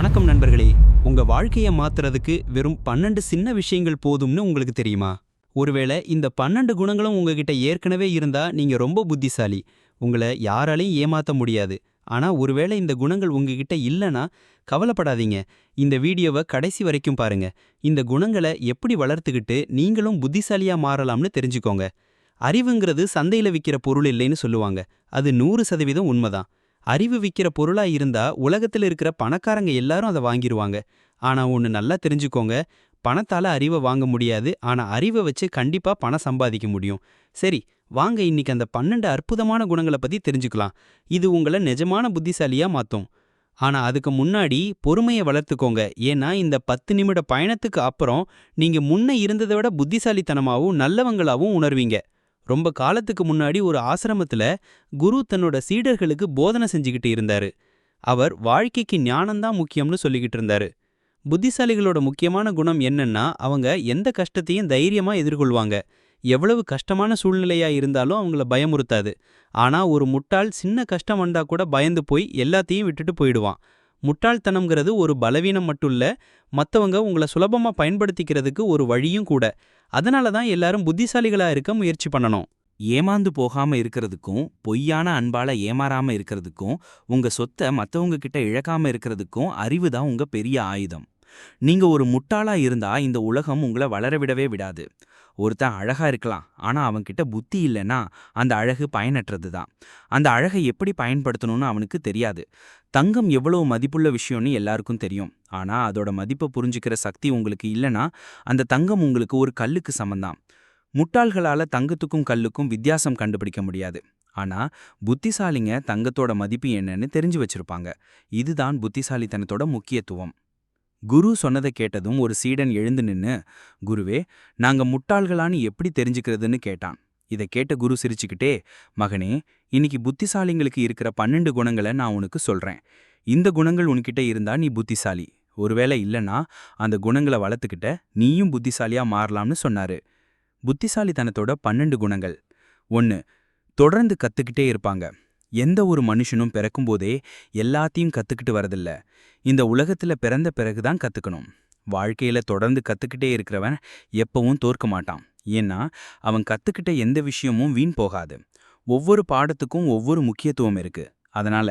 வணக்கம் நண்பர்களே. உங்க வாழ்க்கையை மாத்துறதுக்கு வெறும் பன்னெண்டு சின்ன விஷயங்கள் போதும்னு உங்களுக்கு தெரியுமா? ஒருவேளை இந்த பன்னெண்டு குணங்களும் உங்ககிட்ட ஏற்கனவே இருந்தா நீங்க ரொம்ப புத்திசாலி. உங்களை யாராலையும் ஏமாத்த முடியாது. ஆனா ஒருவேளை இந்த குணங்கள் உங்ககிட்ட இல்லனா கவலைப்படாதீங்க. இந்த வீடியோவை கடைசி வரைக்கும் பாருங்க. இந்த குணங்களை எப்படி வளர்த்துக்கிட்டு நீங்களும் புத்திசாலியா மாறலாம்னு தெரிஞ்சுக்கோங்க. அறிவுங்கிறது சந்தையில விக்கிற பொருள் இல்லைன்னு சொல்லுவாங்க. அது நூறு சதவீதம் உண்மைதான். அறிவு விக்கிற பொருளா இருந்தா உலகத்துல இருக்கிற பணக்காரங்க எல்லாரும் அதை வாங்கிருவாங்க. ஆனா ஒன்று நல்லா தெரிஞ்சுக்கோங்க பணத்தால அறிவை வாங்க முடியாது ஆனா அறிவை வச்சு கண்டிப்பா பணம் சம்பாதிக்க முடியும். சரி வாங்க இன்னைக்கு அந்த பன்னெண்டு அற்புதமான குணங்களை பத்தி தெரிஞ்சுக்கலாம். இது உங்களை நிஜமான புத்திசாலியா மாத்தும். ஆனா அதுக்கு முன்னாடி பொறுமையை வளர்த்துக்கோங்க. ஏன்னா இந்த பத்து நிமிட பயணத்துக்கு அப்புறம் நீங்க முன்ன இருந்ததை விட புத்திசாலித்தனமாவும் நல்லவங்களாவும் உணர்வீங்க. ரொம்ப காலத்துக்கு முன்னாடி ஒரு ஆசிரமத்துல குரு தன்னோட சீடர்களுக்கு போதனை செஞ்சுக்கிட்டு இருந்தாரு. அவர் வாழ்க்கைக்கு ஞானம்தான் முக்கியம்னு சொல்லிக்கிட்டு இருந்தாரு. புத்திசாலிகளோட முக்கியமான குணம் என்னன்னா அவங்க எந்த கஷ்டத்தையும் தைரியமா எதிர்கொள்வாங்க. எவ்வளவு கஷ்டமான சூழ்நிலையா இருந்தாலும் அவங்கள பயமுறுத்தாது. ஆனா ஒரு முட்டாள் சின்ன கஷ்டம் வந்தா கூட பயந்து போய் எல்லாத்தையும் விட்டுட்டு போயிடுவான். முட்டாள்தனம்ங்கிறது ஒரு பலவீனம் மட்டும் இல்ல மத்தவங்க உங்களை சுலபமா பயன்படுத்திக்கிறதுக்கு ஒரு வழியும் கூட. அதனால தான் எல்லாரும் புத்திசாலிகளா இருக்க முயற்சி பண்ணணும். ஏமாந்து போகாம இருக்கிறதுக்கும் பொய்யான அன்பால ஏமாறாம இருக்கிறதுக்கும் உங்க சொத்தை மத்தவங்க கிட்ட இழக்காம இருக்கிறதுக்கும் அறிவு தான் உங்க பெரிய ஆயுதம். நீங்க ஒரு முட்டாளா இருந்தா இந்த உலகம் உங்களை வளரவிடவே விடாது. ஒருத்தன் அழகா இருக்கலாம். ஆனா அவன்கிட்ட புத்தி இல்லைன்னா அந்த அழகு பயனற்றது தான் அந்த அழகை எப்படி பயன்படுத்தணும்னு அவனுக்கு தெரியாது. தங்கம் எவ்வளவு மதிப்புள்ள விஷயம்னு எல்லாருக்கும் தெரியும். ஆனா அதோட மதிப்பை புரிஞ்சுக்கிற சக்தி உங்களுக்கு இல்லைன்னா அந்த தங்கம் உங்களுக்கு ஒரு கல்லுக்கு சமந்தான். முட்டாள்களால தங்கத்துக்கும் கல்லுக்கும் வித்தியாசம் கண்டுபிடிக்க முடியாது. ஆனா புத்திசாலிங்க தங்கத்தோட மதிப்பு என்னன்னு தெரிஞ்சு வச்சிருப்பாங்க. இதுதான் புத்திசாலித்தனத்தோட முக்கியத்துவம். குரு சொன்னதை கேட்டதும் ஒரு சீடன் எழுந்து நின்னு குருவே நாங்க முட்டாள்களான்னு எப்படி தெரிஞ்சுக்கிறதுன்னு கேட்டான். இதை கேட்ட குரு சிரிச்சுக்கிட்டே மகனே இன்னைக்கு புத்திசாலிங்களுக்கு இருக்கிற பன்னெண்டு குணங்களை நான் உனக்கு சொல்றேன். இந்த குணங்கள் உன்கிட்ட இருந்தா நீ புத்திசாலி. ஒருவேளை இல்லைன்னா அந்த குணங்களை வளர்த்துக்கிட்ட நீயும் புத்திசாலியா மாறலாம்னு சொன்னாரு. புத்திசாலித்தனத்தோட பன்னெண்டு குணங்கள். ஒன்று தொடர்ந்து கத்துக்கிட்டே இருப்பாங்க. எந்த ஒரு மனுஷனும் பிறக்கும்போதே எல்லாத்தையும் கத்துக்கிட்டு வரதில்ல. இந்த உலகத்துல பிறந்த பிறகுதான் கத்துக்கணும். வாழ்க்கையில தொடர்ந்து கத்துக்கிட்டே இருக்கிறவன் எப்பவும் தோற்க மாட்டான். ஏன்னா அவன் கத்துக்கிட்ட எந்த விஷயமும் வீண் போகாது. ஒவ்வொரு பாடத்துக்கும் ஒவ்வொரு முக்கியத்துவம் இருக்கு. அதனால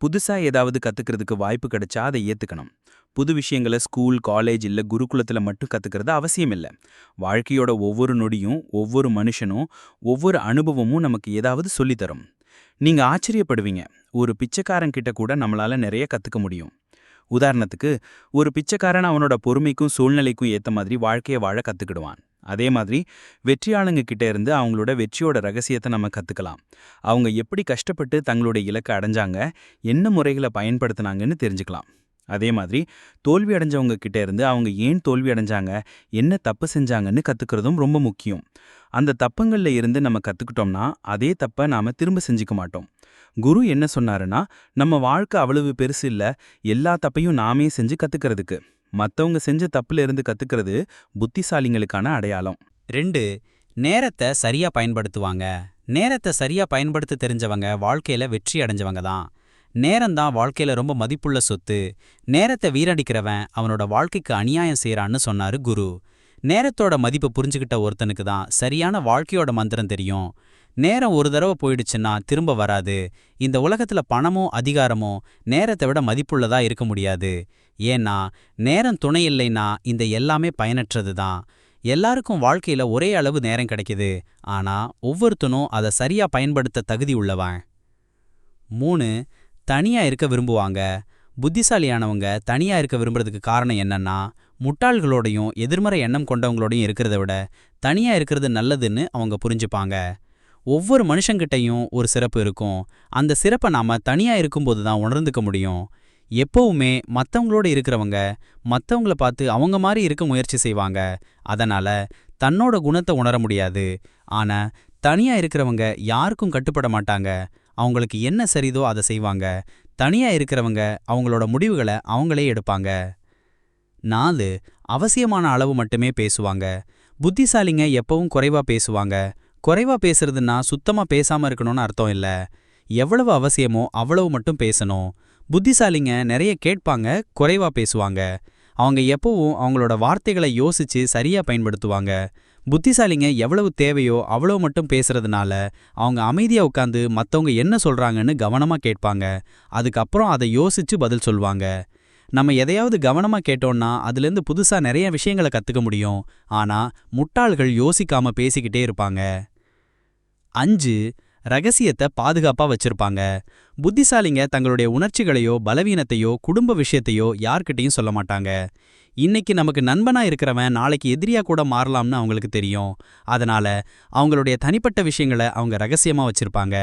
புதுசா ஏதாவது கற்றுக்கிறதுக்கு வாய்ப்பு கிடைச்சா அதை ஏத்துக்கணும். புது விஷயங்களை ஸ்கூல் காலேஜ் இல்ல குருகுலத்துல மட்டும் கற்றுக்கிறது அவசியம் இல்லை. வாழ்க்கையோட ஒவ்வொரு நொடியும் ஒவ்வொரு மனுஷனும் ஒவ்வொரு அனுபவமும் நமக்கு ஏதாவது சொல்லித்தரும் நீங்க ஆச்சரியப்படுவீங்க. ஒரு பிச்சைக்காரன் கிட்ட கூட நம்மளால நிறைய கத்துக்க முடியும். உதாரணத்துக்கு ஒரு பிச்சைக்காரன் அவனோட பொறுமைக்கும் சூழ்நிலைக்கும் ஏத்த மாதிரி வாழ்க்கையை வாழ கத்துக்கிடுவான். அதே மாதிரி வெற்றியாளுங்க கிட்ட இருந்து அவங்களோட வெற்றியோட ரகசியத்தை நம்ம கத்துக்கலாம். அவங்க எப்படி கஷ்டப்பட்டு தங்களோட இலக்கை அடைஞ்சாங்க என்ன முறைகளை பயன்படுத்தினாங்கன்னு தெரிஞ்சுக்கலாம். அதே மாதிரி தோல்வி அடைஞ்சவங்க கிட்ட இருந்து அவங்க ஏன் தோல்வி அடைஞ்சாங்க என்ன தப்பு செஞ்சாங்கன்னு கற்றுக்கிறதும் ரொம்ப முக்கியம். அந்த தப்பங்களில் இருந்து நம்ம கற்றுக்கிட்டோம்னா அதே தப்பை நாம திரும்ப செஞ்சுக்க மாட்டோம். குரு என்ன சொன்னாருன்னா நம்ம வாழ்க்கை அவ்வளவு பெருசு இல்லை எல்லா தப்பையும் நாமே செஞ்சு கற்றுக்கிறதுக்கு மற்றவங்க செஞ்ச தப்புல இருந்து கத்துக்கிறது புத்திசாலிங்களுக்கான அடையாளம். ரெண்டு நேரத்தை சரியா பயன்படுத்துவாங்க. நேரத்தை சரியா பயன்படுத்த தெரிஞ்சவங்க வாழ்க்கையில வெற்றி அடைஞ்சவங்க தான். நேரம்தான் வாழ்க்கையில ரொம்ப மதிப்புள்ள சொத்து. நேரத்தை வீரடிக்கிறவன் அவனோட வாழ்க்கைக்கு அநியாயம் செய்யறான்னு சொன்னாரு குரு. நேரத்தோட மதிப்பு புரிஞ்சுக்கிட்ட ஒருத்தனுக்கு தான் சரியான வாழ்க்கையோட மந்திரம் தெரியும். நேரம் ஒரு தடவை போயிடுச்சுன்னா திரும்ப வராது. இந்த உலகத்துல பணமோ அதிகாரமோ நேரத்தை விட மதிப்புள்ளதா இருக்க முடியாது. ஏன்னா நேரம் துணை இல்லைன்னா இந்த எல்லாமே பயனற்றது தான். எல்லாருக்கும் வாழ்க்கையில ஒரே அளவு நேரம் கிடைக்குது. ஆனா ஒவ்வொருத்தனும் அதை சரியா பயன்படுத்த தகுதி உள்ளவன். மூணு தனியா இருக்க விரும்புவாங்க. புத்திசாலியானவங்க தனியா இருக்க விரும்புறதுக்கு காரணம் என்னன்னா முட்டாள்களோடையும் எதிர்மறை எண்ணம் கொண்டவங்களோடையும் இருக்கிறத விட தனியா இருக்கிறது நல்லதுன்னு அவங்க புரிஞ்சுப்பாங்க. ஒவ்வொரு மனுஷங்கிட்டையும் ஒரு சிறப்பு இருக்கும். அந்த சிறப்பை நாம தனியா இருக்கும்போது தான் உணர்ந்துக்க முடியும். எப்பவுமே மத்தவங்களோட இருக்கிறவங்க மத்தவங்கள பார்த்து அவங்க மாதிரி இருக்க முயற்சி செய்வாங்க. அதனால தன்னோட குணத்தை உணர முடியாது. ஆனா தனியா இருக்கிறவங்க யாருக்கும் கட்டுப்பட மாட்டாங்க. அவங்களுக்கு என்ன சரிதோ அதை செய்வாங்க. தனியா இருக்கிறவங்க அவங்களோட முடிவுகளை அவங்களே எடுப்பாங்க. நாலு அவசியமான அளவு மட்டுமே பேசுவாங்க. புத்திசாலிங்க எப்பவும் குறைவா பேசுவாங்க. குறைவா பேசுறதுன்னா சுத்தமா பேசாம இருக்கணும்னு அர்த்தம் இல்ல. எவ்வளவு அவசியமோ அவ்வளவு மட்டும் பேசணும். புத்திசாலிங்க நிறைய கேட்பாங்க குறைவா பேசுவாங்க. அவங்க எப்பவும் அவங்களோட வார்த்தைகளை யோசிச்சு சரியா பயன்படுத்துவாங்க. புத்திசாலிங்க எவ்வளவு தேவையோ அவ்வளோ மட்டும் பேசுறதுனால அவங்க அமைதியா உட்காந்து மத்தவங்க என்ன சொல்றாங்கன்னு கவனமா கேட்பாங்க. அதுக்கப்புறம் அதை யோசிச்சு பதில் சொல்வாங்க. நம்ம எதையாவது கவனமா கேட்டோம்னா அதுலேருந்து புதுசா நிறைய விஷயங்களை கத்துக்க முடியும். ஆனா முட்டாள்கள் யோசிக்காம பேசிக்கிட்டே இருப்பாங்க. அஞ்சு ரகசியத்தை பாதுகாப்பா வச்சிருப்பாங்க. புத்திசாலிங்க தங்களுடைய உணர்ச்சிகளையோ பலவீனத்தையோ குடும்ப விஷயத்தையோ யார்கிட்டயும் சொல்ல மாட்டாங்க. இன்னைக்கு நமக்கு நண்பனா இருக்கிறவன் நாளைக்கு எதிரியா கூட மாறலாம்னு அவங்களுக்கு தெரியும். அதனால அவங்களுடைய தனிப்பட்ட விஷயங்களை அவங்க ரகசியமா வச்சிருப்பாங்க.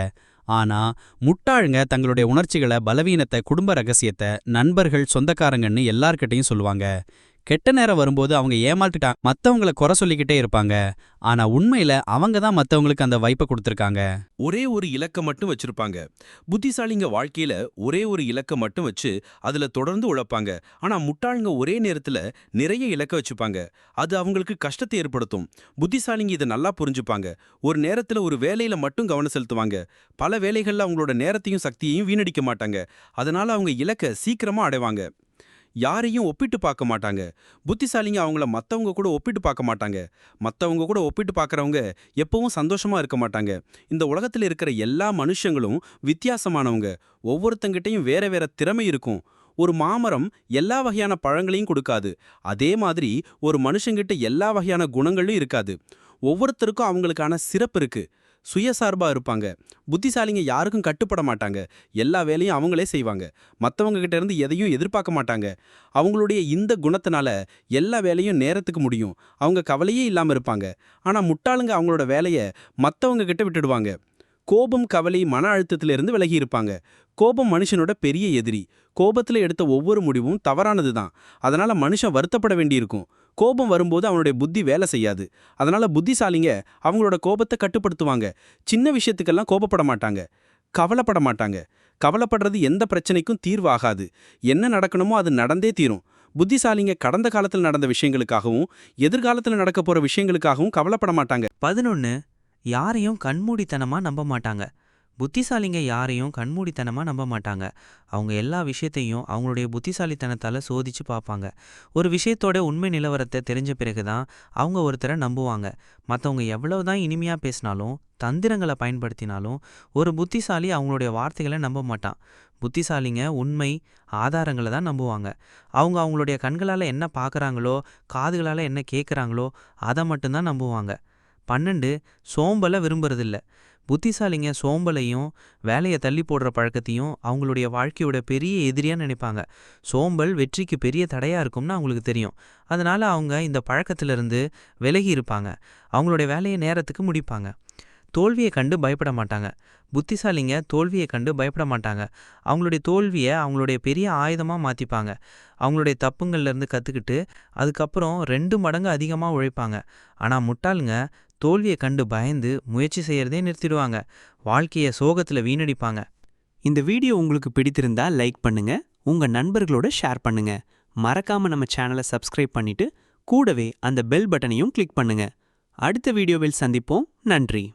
ஆனா முட்டாளுங்க தங்களுடைய உணர்ச்சிகளை பலவீனத்தை குடும்ப ரகசியத்தை நண்பர்கள் சொந்தக்காரங்கன்னு எல்லார்கிட்டையும் சொல்லுவாங்க. கெட்ட நேரம் வரும்போது அவங்க ஏமாத்துட்டாங்க மத்தவங்கள குறை சொல்லிக்கிட்டே இருப்பாங்க. ஆனா உண்மையில அவங்க தான் மத்தவங்களுக்கு அந்த வாய்ப்பை கொடுத்துருக்காங்க. ஒரே ஒரு இலக்க மட்டும் வச்சிருப்பாங்க. புத்திசாலிங்க வாழ்க்கையில ஒரே ஒரு இலக்க மட்டும் வச்சு அதுல தொடர்ந்து உழைப்பாங்க. ஆனா முட்டாளுங்க ஒரே நேரத்துல நிறைய இலக்க வச்சுப்பாங்க. அது அவங்களுக்கு கஷ்டத்தை ஏற்படுத்தும். புத்திசாலிங்க இதை நல்லா புரிஞ்சுப்பாங்க. ஒரு நேரத்துல ஒரு வேலையில மட்டும் கவனம் செலுத்துவாங்க. பல வேலைகள்ல அவங்களோட நேரத்தையும் சக்தியையும் வீணடிக்க மாட்டாங்க. அதனால அவங்க இலக்க சீக்கிரமா அடைவாங்க. யாரையும் ஒப்பிட்டு பார்க்க மாட்டாங்க. புத்திசாலிங்க அவங்கள மற்றவங்க கூட ஒப்பிட்டு பார்க்க மாட்டாங்க. மற்றவங்க கூட ஒப்பிட்டு பார்க்குறவங்க எப்பவும் சந்தோஷமாக இருக்க மாட்டாங்க. இந்த உலகத்தில் இருக்கிற எல்லா மனுஷங்களும் வித்தியாசமானவங்க. ஒவ்வொருத்தங்கிட்டையும் வேற வேற திறமை இருக்கும். ஒரு மாமரம் எல்லா வகையான பழங்களையும் கொடுக்காது. அதே மாதிரி ஒரு மனுஷங்கிட்ட எல்லா வகையான குணங்களும் இருக்காது. ஒவ்வொருத்தருக்கும் அவங்களுக்கான சிறப்பு இருக்குது சுயசார்பாக இருப்பாங்க. புத்திசாலிங்க யாருக்கும் கட்டுப்பட மாட்டாங்க. எல்லா வேலையும் அவங்களே செய்வாங்க. மற்றவங்க கிட்ட இருந்து எதையும் எதிர்பார்க்க மாட்டாங்க. அவங்களுடைய இந்த குணத்தினால எல்லா வேலையும் நேரத்துக்கு முடியும். அவங்க கவலையே இல்லாமல் இருப்பாங்க. ஆனால் முட்டாளுங்க அவங்களோட வேலையை மற்றவங்க கிட்ட விட்டுடுவாங்க. கோபம் கவலை மன அழுத்தத்திலிருந்து விலகி இருப்பாங்க. கோபம் மனுஷனோட பெரிய எதிரி. கோபத்துல எடுத்த ஒவ்வொரு முடிவும் தவறானது தான் அதனால மனுஷன் வருத்தப்பட வேண்டியிருக்கும். கோபம் வரும்போது அவனுடைய புத்தி வேலை செய்யாது. அதனால புத்திசாலிங்க அவங்களோட கோபத்தை கட்டுப்படுத்துவாங்க. சின்ன விஷயத்துக்கெல்லாம் கோபப்பட மாட்டாங்க. கவலைப்பட மாட்டாங்க. கவலைப்படுறது எந்த பிரச்சனைக்கும் தீர்வாகாது. என்ன நடக்கணுமோ அது நடந்தே தீரும். புத்திசாலிங்க கடந்த காலத்தில் நடந்த விஷயங்களுக்காகவும் எதிர்காலத்தில் நடக்க போற விஷயங்களுக்காகவும் கவலைப்பட மாட்டாங்க. பதினொன்னு யாரையும் கண்மூடித்தனமா நம்ப மாட்டாங்க. புத்திசாலிங்க யாரையும் கண்மூடித்தனமாக நம்ப மாட்டாங்க. அவங்க எல்லா விஷயத்தையும் அவங்களுடைய புத்திசாலித்தனத்தால் சோதிச்சு பார்ப்பாங்க ஒரு விஷயத்தோட உண்மை நிலவரத்தை தெரிஞ்ச பிறகு தான் அவங்க ஒருத்தரை நம்புவாங்க. மற்றவங்க எவ்வளவுதான் இனிமையாக பேசினாலும் தந்திரங்களை பயன்படுத்தினாலும் ஒரு புத்திசாலி அவங்களுடைய வார்த்தைகளை நம்ப மாட்டான். புத்திசாலிங்க உண்மை ஆதாரங்களை தான் நம்புவாங்க. அவங்க அவங்களுடைய கண்களால் என்ன பார்க்குறாங்களோ காதுகளால் என்ன கேட்குறாங்களோ அதை மட்டும்தான் நம்புவாங்க. பன்னெண்டு சோம்பலை விரும்புறதில்ல. புத்திசாலிங்க சோம்பலையும் வேலையை தள்ளி போடுற பழக்கத்தையும் அவங்களுடைய வாழ்க்கையோட பெரிய எதிரியாக நினைப்பாங்க. சோம்பல் வெற்றிக்கு பெரிய தடையாக இருக்கும்னு அவங்களுக்கு தெரியும். அதனால் அவங்க இந்த பழக்கத்திலிருந்து விலகி இருப்பாங்க. அவங்களுடைய வேலையை நேரத்துக்கு முடிப்பாங்க. தோல்வியை கண்டு பயப்பட மாட்டாங்க. புத்திசாலிங்க தோல்வியை கண்டு பயப்பட மாட்டாங்க. அவங்களுடைய தோல்வியை அவங்களுடைய பெரிய ஆயுதமாக மாற்றிப்பாங்க அவங்களுடைய தப்புங்கள்லேருந்து கற்றுக்கிட்டு அதுக்கப்புறம் ரெண்டு மடங்கு அதிகமாக உழைப்பாங்க. ஆனால் முட்டாளுங்க தோல்வியை கண்டு பயந்து முயற்சி செய்யறதே நிறுத்திடுவாங்க. வாழ்க்கையை சோகத்தில் வீணடிப்பாங்க. இந்த வீடியோ உங்களுக்கு பிடித்திருந்தா லைக் பண்ணுங்க உங்க நண்பர்களோட ஷேர் பண்ணுங்க. மறக்காம நம்ம சேனலை சப்ஸ்கிரைப் பண்ணிட்டு கூடவே அந்த பெல் பட்டனையும் கிளிக் பண்ணுங்க. அடுத்த வீடியோவில் சந்திப்போம். நன்றி.